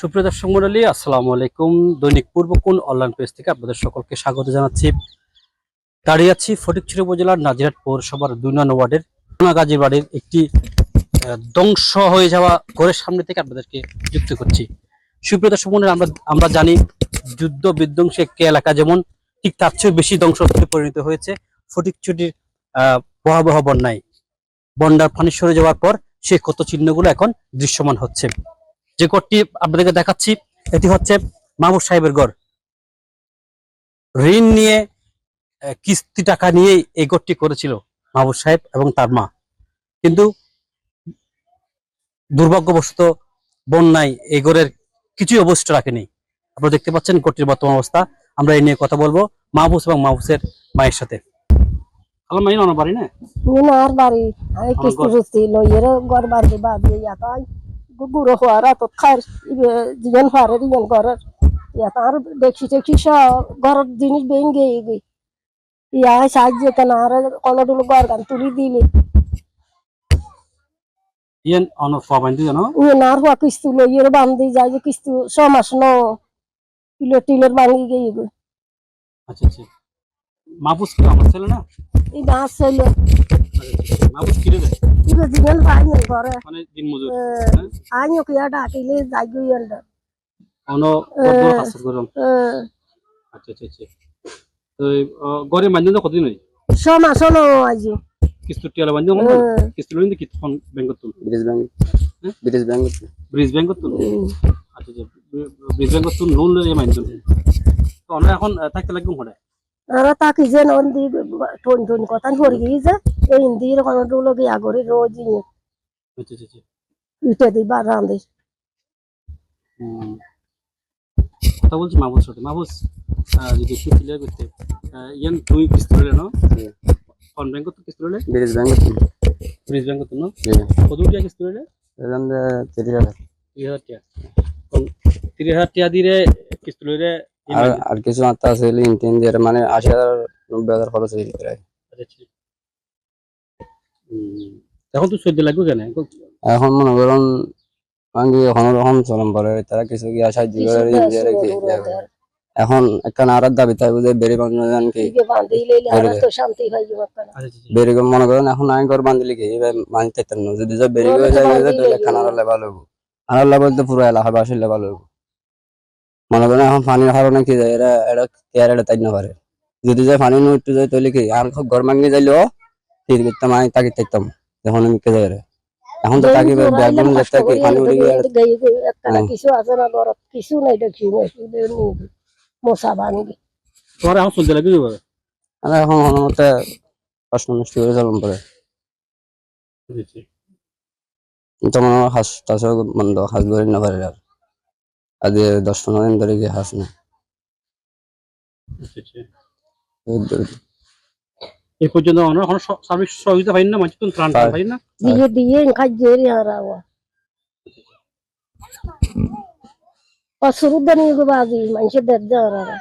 সুপ্রিয় দর্শক মন্ডলী আসসালামু আলাইকুম। দৈনিক পূর্বকুণ অনলাইন পেজ থেকে আপনাদের সকলকে স্বাগত জানাচ্ছি। দাঁড়িয়ে আছি ফটিকছড়ি উপজেলার নাজিরহাট পৌরসভার দুই নং ওয়ার্ডের গাজী বাড়ির একটি ধ্বংস হয়ে যাওয়া ঘরের সামনে থেকে আপনাদেরকে যুক্ত করছি। সুপ্রিয় দর্শক মন্ডলী আমরা আমরা জানি যুদ্ধ বিধ্বংসী একটি এলাকা যেমন, ঠিক তার চেয়েও বেশি ধ্বংসস্তূপে পরিণত হয়েছে ফটিকছড়ির ভয়াবহ বন্যায়। বন্যার পানি সরে যাওয়ার পর সেই ক্ষত চিহ্নগুলো এখন দৃশ্যমান হচ্ছে। যে ঘরটি আপনাদেরকে দেখাচ্ছি এটি হচ্ছে মাহবুব সাহেবের ঘর। ঋণ নিয়ে কিস্তি টাকা নিয়েই এই ঘরটি করেছিল মাহবুব সাহেব এবং তার মা। কিন্তু দুর্ভাগ্যবশত বন্যায় এই ঘরের কিছুই অবশিষ্ট রাখেনি। আপনারা দেখতে পাচ্ছেন ঘরটির বর্তমান অবস্থা। আমরা এই নিয়ে কথা বলব মাহবুস এবং মাহবুসের মায়ের সাথে। হ্যালো মাই বাড়ি না? বাড়ি। আমি কিস্তি। লইয়ের ঘর বাড়ি বাড়ি ইয়াতাই গুড়ো হওয়ারা তো খার জীবন হারে জীবন ঘরের ইয়াতার দেখছি দেখছি সব ঘরের জিনিস ভেঙে গই ইয়া সাহায্য কেন আর কোনোদিন ঘর গান তুলি দিলি ইয়েন অন ফাবাইন্দি জানো মিনার হওয়া কিস্তি লইয়ের বান্ধি যাই যে কিস্তি সমাস ন কিলো টিলের ভাঙি গই গই আচ্ছা আচ্ছা কি আমার ছেলে না এই ছেলে মাহবুস কিরে দেয় ইবে জীবন পাই নাই ঘরে মানে দিন মজুর। আইও কিয়া ডাকিলে যাই গই এন্ড অন বড় কাজ করলাম আচ্ছা আচ্ছা আচ্ছা। তো ঘরে মাঞ্জন কতদিন হয়? সমাস ন আইজো কিস্তি টিয়ালা মাঞ্জন হল কিস্তি লইন কি ফোন ব্যাংক তুল। ব্রিজ ব্যাংক হ্যাঁ? ব্রিজ ব্যাংক ব্রিজ ব্যাংক তুল? আচ্ছা আচ্ছা। ব্রিজ ব্যাংক তুল লোন লই মাঞ্জন তো আমরা এখন থাকতে লাগবে ঘরে আর তাকি যে নন্দি টোন টোন কথা হরি গিয়েছে কোনো গিয়া করে রোজ আচ্ছা আচ্ছা আচ্ছা ইটে দিবা রাঁধে হুম। কথা বলছি সাথে যদি একটু ক্লিয়ার করতে ইয়ান তুই কিস্তি লইলে না ফোন ব্যাংক তো কিস্তি লইলে ব্রিজ ব্যাংক ব্রিজ ব্যাংক তো না কত টাকা কিস্তি লইলে এখান তিরিশ হাজার তিরিশ হাজার টাকা তিরিশ হাজার টাকা দিয়ে কিস্তি লইলে আর কিছু মাত্রা আছে লিন তিন দিয়ে মানে আশি হাজার নব্বই হাজার খরচ হয়ে প্রায় আচ্ছা হুম। এখন তো সহ্য লাগবে কেন? এখন মনে করুন আমি এখন রকম চলন পরে তারা কিছু কি সাহায্য করে এখন একটা নারার দাবি তাই বুঝে বেরি কি? বান্ধি লইলে আর তো শান্তি হয়ে যাবে আচ্ছা আচ্ছা বেরি মনে করেন এখন আমি ঘর বান্ধিলি কি মানি না। যদি যে বেরি করে যায় তাহলে খানার লেবাল হব খানার লেবাল তো পুরো এলাকাবাসীর লেবাল হব মনে করেন এখন পানির কারণে কি যায় এরা এটা কেয়ার এটা তাই না পারে। যদি যায় পানি নুই একটু যায় তাহলে কি? আর ঘর ভাঙি যাইলেও ঠিক করতাম আমি তাকে দেখতাম যখন আমি কে যায় এখন তো তাকে ব্যাগম দেখতে কি পানি উড়ে গিয়ে কিছু আছে না ঘরত কিছু নাই দেখি মশা ভাঙবি তোমার এখন সহ্য লাগবে কীভাবে? আমি এখন মতে কষ্ট নষ্ট করে চলন পরে। আমার হাঁস টাস বন্ধ হাঁস ধরে না পারে আর। আজ দশ পনেরো দিন ধরে গিয়ে হাঁস না আচ্ছা। পর্যন্ত আমরা এখন সার্ভিস সহযোগিতা পাই না মাঝে তুমি ত্রাণ পাই। না দিয়ে দিয়ে খাই জেরি হারাওয়া অসুবিধা নিয়ে বাজি মানুষের দেড় হারা